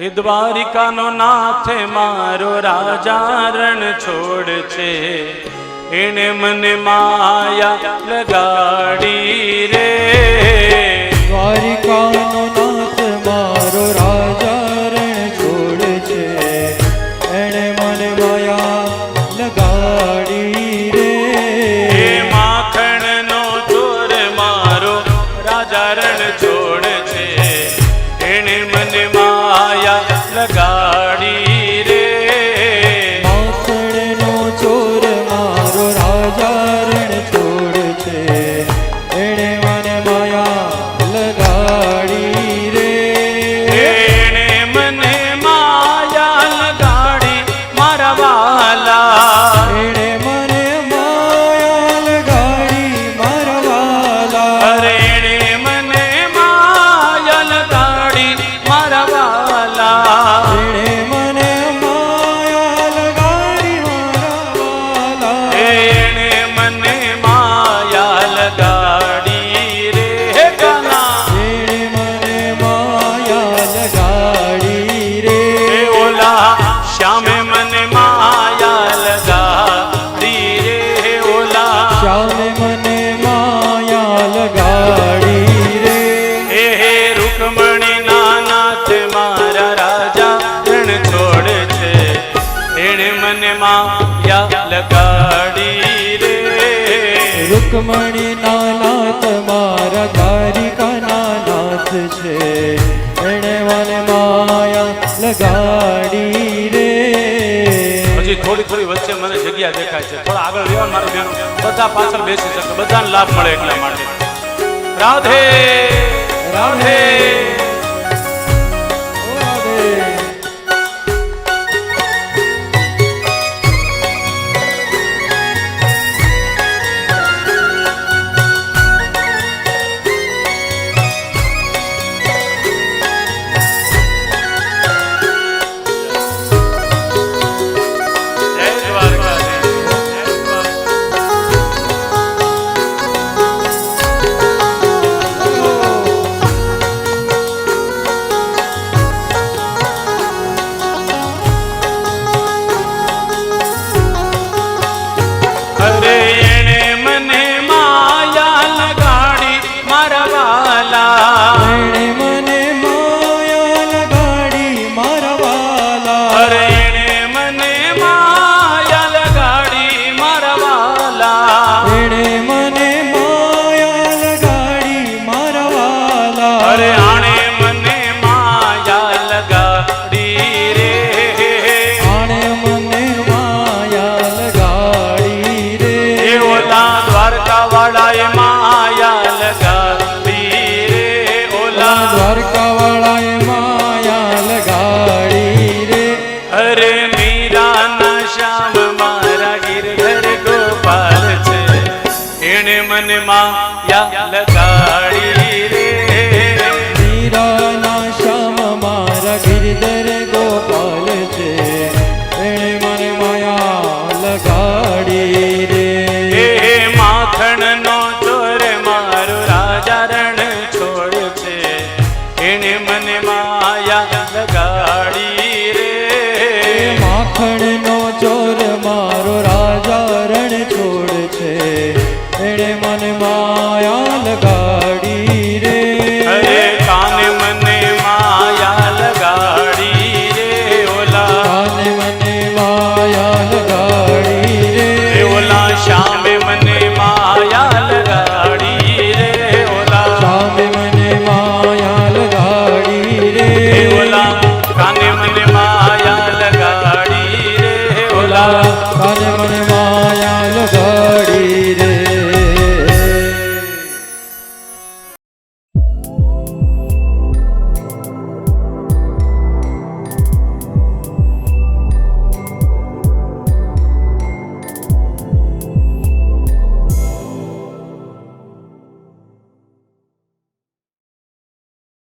એ દ્વારિકાનો નાથ મારો રાજા રણ છોડ છે. એણે મને માયા લગાડી રે. દ્વારિકાનો નાથ મારો રાજા રણ છોડ છે. એણે મને માયા લગાડી રે. માખણનો ચોર મારો રાજા રણ છોડ રૂકમણી નાના મારા દ્વારિકા નાનાથ છે. એણે મને માયા લગાડી રે. હજી થોડી થોડી વચ્ચે મને જગ્યા દેખાય છે. થોડા આગળ રહેવા મારું બેન બધા પાછળ બેસી શકે. બધાને લાભ મળે એટલા માટે. રાધે રાધે. અરે આણે મને માયા લગાડી રે આણે મને માયા લગાડી રે ઓલા દ્વારકા વાળાએ માયા લગાડી રે ઓલા દ્વારકા વાળાએ માયા લગાડી રે અરે મીરા ના શ્યામ મારા ગિરધર ગોપાલ છે એણે મને માયા લગાડી